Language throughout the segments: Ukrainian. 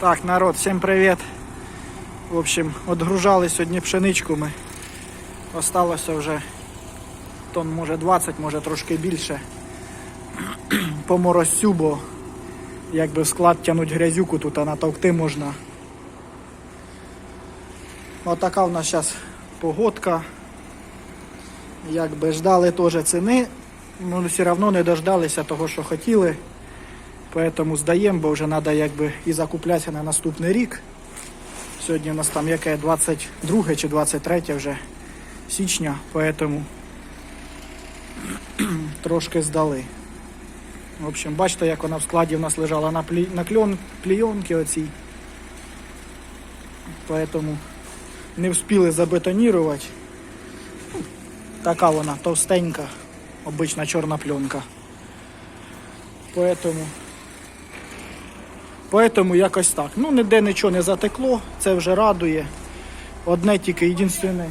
Так, народ, всім привіт. В общем, отгружали сьогодні пшеничку ми. Осталося вже тонн, може 20, може трошки більше. По морозцю, бо якби в склад тянуть грязюку, тут натовкти можна. Отака в нас зараз погодка. Якби ждали теж ціни, ну все одно не дождалися того, що хотіли. Поэтому здаємо, бо вже треба якби і закуплятися на наступний рік. Сьогодні у нас там яке 22 чи 23 вже січня, поэтому трошки здали. В общем, бачите, як вона в складі в нас лежала на, плі... на кльон... клейонки оцій. Поэтому не встигли забетонірувати. Ну, Така вона товстенька, обична чорна пленка. Поэтому Поэтому якось так. Ну, ніде нічого не затекло, це вже радує. Одне тільки єдине.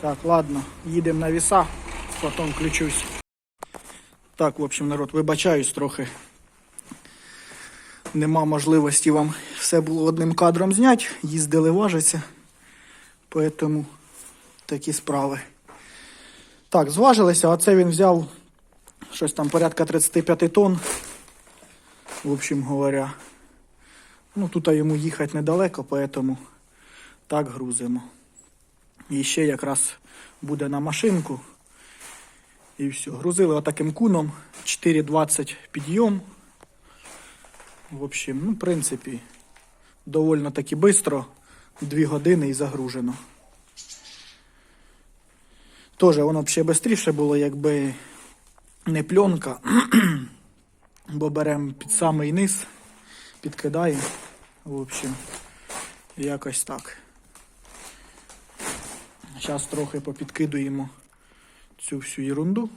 Так, ладно, їдемо на віса, потім включусь. Так, в общем, народ, вибачаюсь трохи. Нема можливості вам все було одним кадром зняти. Їздили важиться. Поэтому такі справи. Так, зважилися, а це він взяв щось там порядка 35 тонн в общем говоря. Ну, тут йому їхати недалеко, поэтому так грузимо. І ще якраз буде на машинку. І все. Грузили отаким куном. 4,20 підйом. В общем, ну, в принципі, довольно таки швидко. Дві години і загружено. Тоже воно б ще швидше було, якби не пленка. бо беремо під самий низ, підкидаємо. В общем, якось так. Зараз трохи попідкидуємо цю всю ерунду.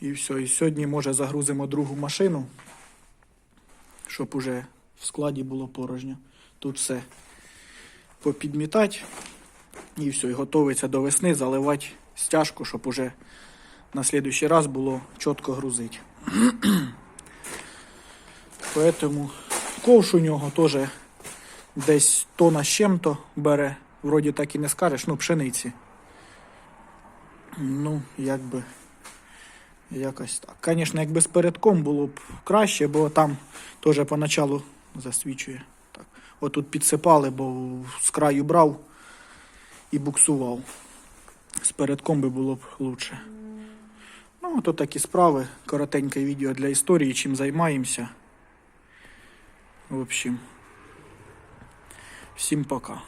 І все. І сьогодні, може, загрузимо другу машину, щоб уже в складі було порожньо. Тут все попідмітати. І все, і готується до весни заливати стяжку, щоб уже на следующий раз було чітко грузити. Поэтому ковш у нього теж десь тона з чим-то бере. Вроді так і не скажеш, ну пшениці. Ну, якби якось так. Звісно, якби з передком було б краще, бо там теж поначалу засвічує. Так. Отут підсипали, бо з краю брав і буксував. З передком би було б краще. Ну, то такі справи. Коротеньке відео для історії, чим займаємося. В общем, всім пока.